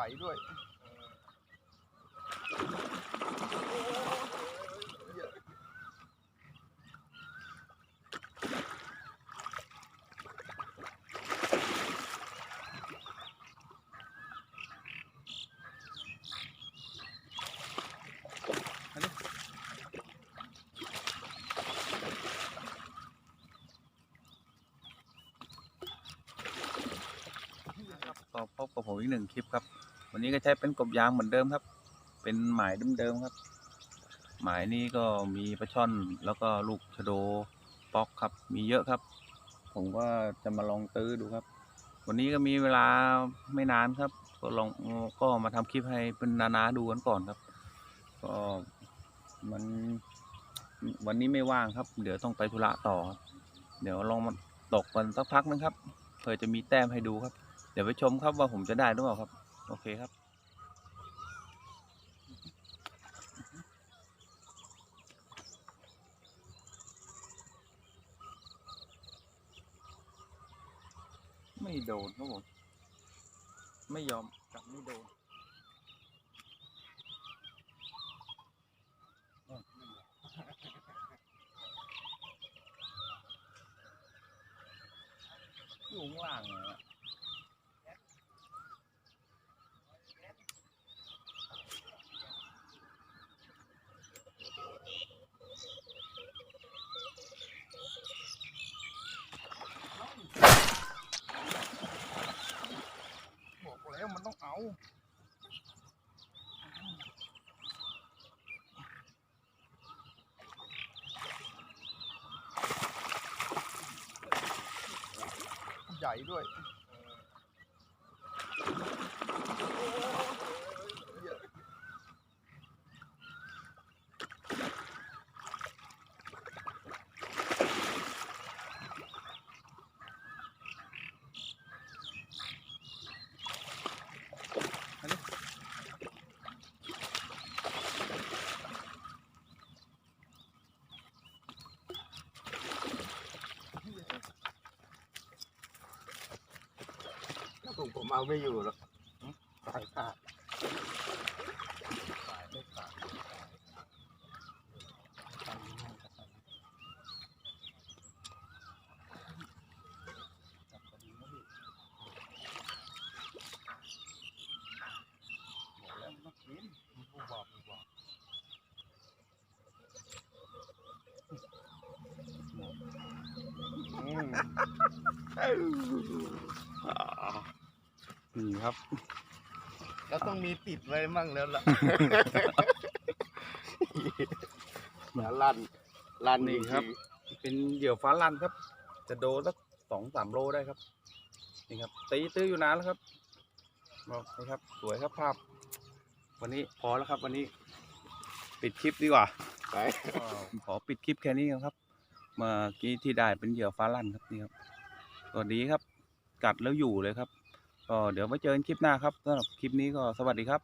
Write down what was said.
ก่ด้วยพบกับผมอีกหนึ่งคลิปครับ วันนี้ก็ใช้เป็นกบยางเหมือนเดิมครับ เป็นหมายเดิมๆครับ หมายนี้ก็มีปลาช่อนแล้วก็ลูกชะโดป๊อกครับ มีเยอะครับ ผมก็จะมาลองตื้อดูครับ วันนี้ก็มีเวลาไม่นานครับ ก็ลองก็มาทำคลิปให้เป็นนาๆดูกันก่อนครับ ก็มันวันนี้ไม่ว่างครับ เดี๋ยวต้องไปธุระต่อ เดี๋ยวลองมาตกกันสักพักนึงครับเผื่อจะมีแต้มให้ดูครับ เดี๋ยวไปชมครับว่าผมจะได้หรือเปล่าครับ โอเคครับ ไม่โดนครับผม ไม่ยอมกลับไม่โดนอยู่ข้างล่างเลยอะบอกแล้ว มันต้ เอาใหญ่ด้วยถ้าผมผมเอาไม่อยู่หรอกสายขาดสายไม่ขาดจับพอดี นะพี่บอกแล้วมันต้องกินผู้บอกผู้บอกอืมอ่านี่ครับก็ต้องมีติดไว้มั่งแล้วล่ะอย่าลั่นลั่นนี่ครับ เป็นเหยื่อฟ้าลั่นครับ จะโดสักสองสามโลได้ครับนี่ครับตีตื้ออยู่นานแล้วครับบอกนี่ครับ สวยครับภาพ วันนี้พอแล้วครับ วันนี้ ปิดคลิปดีกว่า ไปก็ขอปิดคลิปแค่นี้ก่อนครับ เมื่อกี้ที่ได้เป็นเหยื่อฟ้าลั่นครับนี่ครับ สวัสดีครับ กัดแล้วอยู่เลยครับ ก็เดี๋ยวไว้เจอกันคลิปหน้าครับสำหรับคลิปนี้ก็สวัสดีครับ